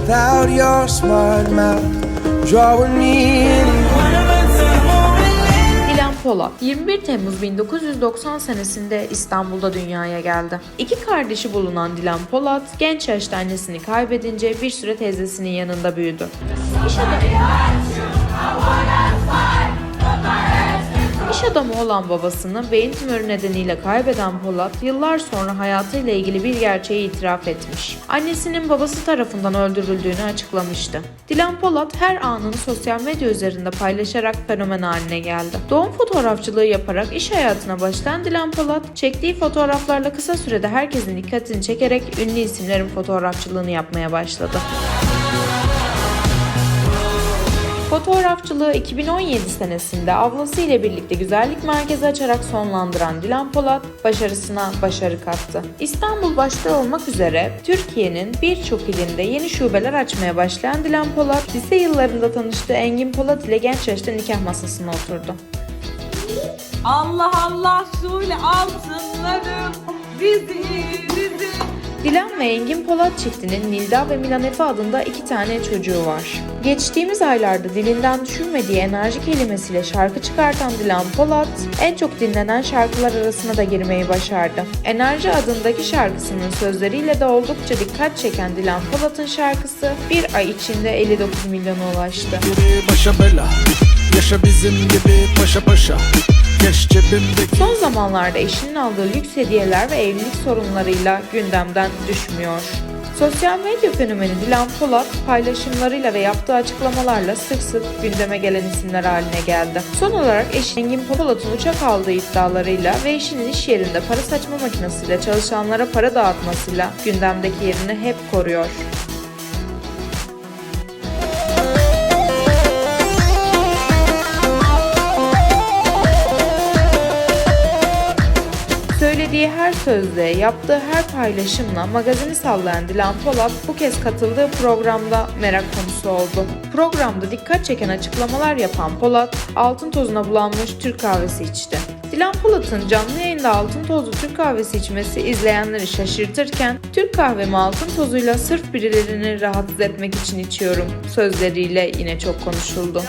without your smart mouth drawing me in. Polat 21 Temmuz 1990 senesinde İstanbul'da dünyaya geldi. İki kardeşi bulunan Dilan Polat genç yaşta annesini kaybedince bir süre teyzesinin yanında büyüdü. İş adamı. İş adamı olan babasını beyin tümörü nedeniyle kaybeden Polat yıllar sonra hayatıyla ilgili bir gerçeği itiraf etmiş. Annesinin babası tarafından öldürüldüğünü açıklamıştı. Dilan Polat her anını sosyal medya üzerinde paylaşarak fenomen haline geldi. Doğum fotoğrafçılığı yaparak iş hayatına başlayan Dilan Polat, çektiği fotoğraflarla kısa sürede herkesin dikkatini çekerek ünlü isimlerin fotoğrafçılığını yapmaya başladı. Fotoğrafçılığı 2017 senesinde ablası ile birlikte güzellik merkezi açarak sonlandıran Dilan Polat başarısına başarı kattı. İstanbul başta olmak üzere Türkiye'nin birçok ilinde yeni şubeler açmaya başlayan Dilan Polat, lise yıllarında tanıştığı Engin Polat ile genç yaşta nikah masasına oturdu. Allah Allah şöyle altınlarım bizi bizi Dilan ve Engin Polat çiftinin Nilda ve Milan Efe adında iki tane çocuğu var. Geçtiğimiz aylarda dilinden düşürmediği enerji kelimesiyle şarkı çıkartan Dilan Polat, en çok dinlenen şarkılar arasına da girmeyi başardı. Enerji adındaki şarkısının sözleriyle de oldukça dikkat çeken Dilan Polat'ın şarkısı bir ay içinde 59 milyona ulaştı. Başa bela Yaşa bizim gibi paşa paşa Geç cebimdeki Son zamanlarda eşinin aldığı lüks hediyeler ve evlilik sorunlarıyla gündemden düşmüyor. Sosyal medya fenomeni Dilan Polat paylaşımlarıyla ve yaptığı açıklamalarla sık sık gündeme gelen isimler haline geldi. Son olarak eşi Engin Polat'ın uçak aldığı iddialarıyla ve eşinin iş yerinde para saçma makinesiyle çalışanlara para dağıtmasıyla gündemdeki yerini hep koruyor. Söylediği her sözde, yaptığı her paylaşımla magazini sallayan Dilan Polat bu kez katıldığı programda merak konusu oldu. Programda dikkat çeken açıklamalar yapan Polat, altın tozuna bulanmış Türk kahvesi içti. Dilan Polat'ın canlı yayında altın tozlu Türk kahvesi içmesi izleyenleri şaşırtırken Türk kahvemi altın tozuyla sırf birilerini rahatsız etmek için içiyorum sözleriyle yine çok konuşuldu.